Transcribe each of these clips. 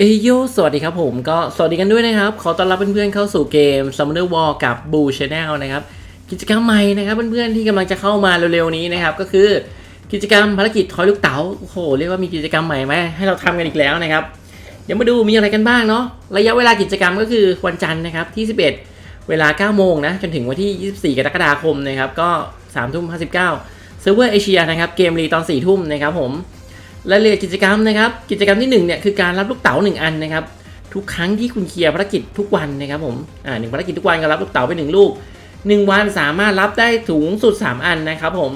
เอยโยสวัสดีครับผมก็สวัสดีกันด้วยนะครับ ขอต้อนรับเพื่อนๆเข้าสู่เกม Summoner War กับ Boo Channel นะครับ กิจกรรมใหม่นะครับเพื่อนๆที่กำลังจะเข้ามาเร็วๆนี้นะครับ ก็คือกิจกรรมภารกิจทอยลูกเต๋าโอ้โหเรียกว่ามีกิจกรรมใหม่ไหมให้เราทำกันอีกแล้วนะครับ เดี๋ยวมาดูมีอะไรกันบ้างเนาะระยะเวลากิจกรรมก็คือวันจันทร์นะครับที่ 11 เวลา 9 โมงนะจนถึงวันที่ 24 กรกฎาคมนะครับก็3ทุ่ม59เซิร์ฟเวอร์เอเชียนะครับเกมรีตอน4ทุ่มนะครับผม รายละเอียดกิจกรรมนะครับ กิจกรรมที่1เนี่ยคือการรับลูกเต๋า1อันนะครับ ทุกครั้งที่คุณเคลียร์ภารกิจทุกวันนะครับผมอ่าหนึ่งภารกิจทุกวันก็รับลูกเต๋าไปหนึ่งลูกหนึ่งวันสามารถรับได้ถุงสุด 3 อันนะครับผม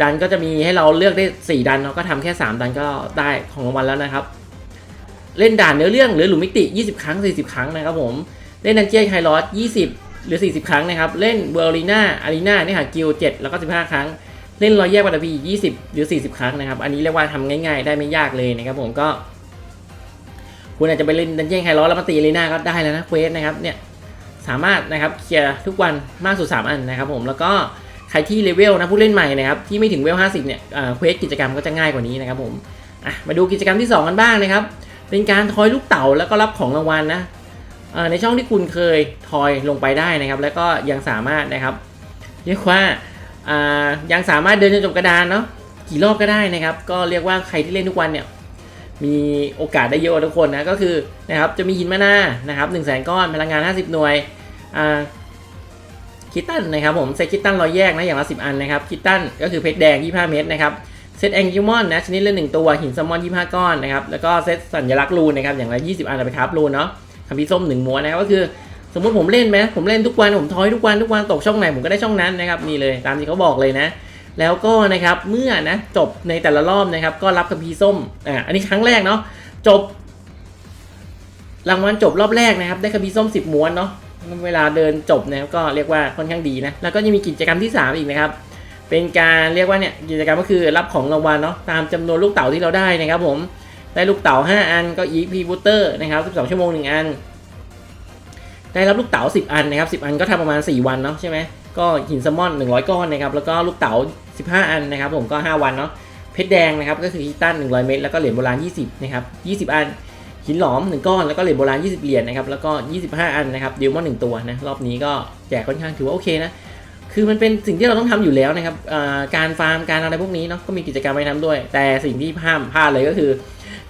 ดันก็จะมีให้เราเลือกได้ 4 ดันเราก็ทำแค่ 3 ดันก็ได้ของรางวัลแล้วนะครับ เล่นด่านเนื้อเรื่องหรือหลุมมิติ 20 ครั้ง 40 ครั้งนะครับผม เล่นดันเจี้ยนไฮรอส20 หรือ 40 ครั้งนะครับ เล่นเวอร์ลีนาอารีนาเนี่ยหากิล7แล้วก็ 15 ครั้ง เล่นรอยแยกปัตตพี20หรือ40ครั้งนะครับ อันนี้เรียกว่าทำง่ายๆ ได้ไม่ยากเลยนะครับผมก็ คุณอาจจะไปเล่นดันเจี้ยนไฮร้อนแล้วมาตีลีน่าก็ได้แล้วนะเควสนะครับเนี่ยสามารถนะครับเคลียร์ทุกวันมากสุด3อันนะครับผมแล้วก็ใครที่เลเวลนะผู้เล่นใหม่นะครับที่ไม่ถึงเวล 50 เนี่ยอ่าเควสกิจกรรมก็จะง่ายกว่านี้นะครับผมมาดูกิจกรรมที่ 2 กันบ้างนะครับ เป็นการทอยลูกเต๋าแล้วก็รับของรางวัลนะในช่องที่คุณเคยทอยลงไปได้นะครับ แล้วก็ยังสามารถนะครับเรียกว่า ยังสามารถเดินจนจบกระดานเนาะกี่รอบก็ได้นะครับ ก็เรียกว่าใครที่เล่นทุกวันเนี่ยมีโอกาสได้เยอะทุกคนนะก็คือนะครับจะมีหินมานานะครับ1 0 0 0 0แสนก้อนพลังงาน 50 หน่วยคิตตันนะครับผมเซตคิตตันร้อยแยกนะอย่างละ 10 อันนะครับคิตตันก็คือเพชรแดง 25 เม็ดนะครับเซตแองกิมอนนะชนิดละ1ตัวหินซลมอน 25 ก้อนนะครับแล้วก็เซตสัญลักษณ์รูนนะครับอย่างละ 20 อันเอาไปครับรูนเนาะคัมภีร์ส้ม1ม้วนนะครับก็คือ สมมติผมเล่นไหมผมเล่นทุกวันผมทอยทุกวันทุกวันตกช่องไหนผมก็ได้ช่องนั้นนะครับนี่เลยตามที่เขาบอกเลยนะ แล้วก็นะครับเมื่อนะจบในแต่ละรอบนะครับ ก็รับคัมภีส้มอ่าอันนี้ครั้งแรกเนาะจบ รางวัลจบรอบแรกนะครับ ได้คัมภีส้ม 10ม้วนเนาะเวลาเดินจบนะครับก็เรียกว่าค่อนข้างดีนะแล้วก็ยังมีกิจกรรมที่ 3 อีกนะครับ เป็นการเรียกว่าเนี่ยกิจกรรมก็คือรับของรางวัลเนาะตามจำนวนลูกเต๋าที่เราได้นะครับ ผมได้ลูกเต๋า5 อันก็ EP Booster นะครับ12 ชั่วโมง 1 อัน ได้รับลูกเต๋า10 อันนะครับ10 อันก็ทำประมาณ 4 วันเนาะใช่ไหมก็หินแซลมอน 100 ก้อนนะครับแล้วก็ลูกเต๋า15 อันนะครับผมก็ 5 วันเนาะเพชรแดงนะครับก็คือฮิตัน100 เม็ดแล้วก็เหรียญโบราณ 20นะครับ20 อันหินหลอม 1 ก้อนแล้วก็เหรียญโบราณ 20 เหรียญนะครับแล้วก็ 25 อันนะครับดิวมอน1ตัวนะรอบนี้ก็แจกค่อนข้างถือว่าโอเคนะคือมันเป็นสิ่งที่เราต้องทำอยู่แล้วนะครับการฟาร์มการอะไรพวกนี้เนาะก็มีกิจกรรมให้ทำด้วย แต่สิ่งที่ห้ามพลาดเลยก็คือ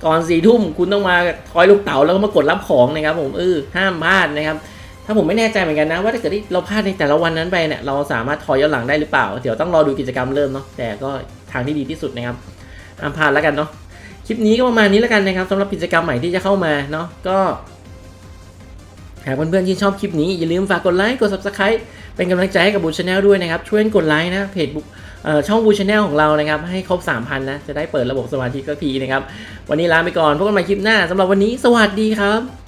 ก่อนสี่ทุ่มคุณต้องมาคอยลูกเต๋าแล้วก็มากดรับของนะครับ ผมเออห้ามพลาดนะครับ ถ้าผมไม่แน่ใจเหมือนกันนะ ว่าถ้าเกิดที่เราพลาดในแต่ละวันนั้นไปเนี่ยเราสามารถทอยย้อนหลังได้หรือเปล่า เดี๋ยวต้องรอดูกิจกรรมเริ่มเนาะแต่ก็ทางที่ดีที่สุดนะครับห้ามพลาดแล้วกันเนาะคลิปนี้ก็ประมาณนี้แล้วกันนะครับสำหรับกิจกรรมใหม่ที่จะเข้ามาเนาะก็หากเพื่อนๆที่ชอบคลิปนี้อย่าลืมฝากกดไลค์กด subscribe เป็นกำลังใจให้กับบูชาแนลด้วยนะครับ ช่วยกดไลค์นะเพจบุ๊กช่องบูชาแนลของเรานะครับ ให้ครบ 3,000 นะ จะได้เปิดระบบสมาธิก็ทีนะครับ วันนี้ลาไปก่อนพบกันใหม่คลิปหน้าสำหรับวันนี้สวัสดีครับ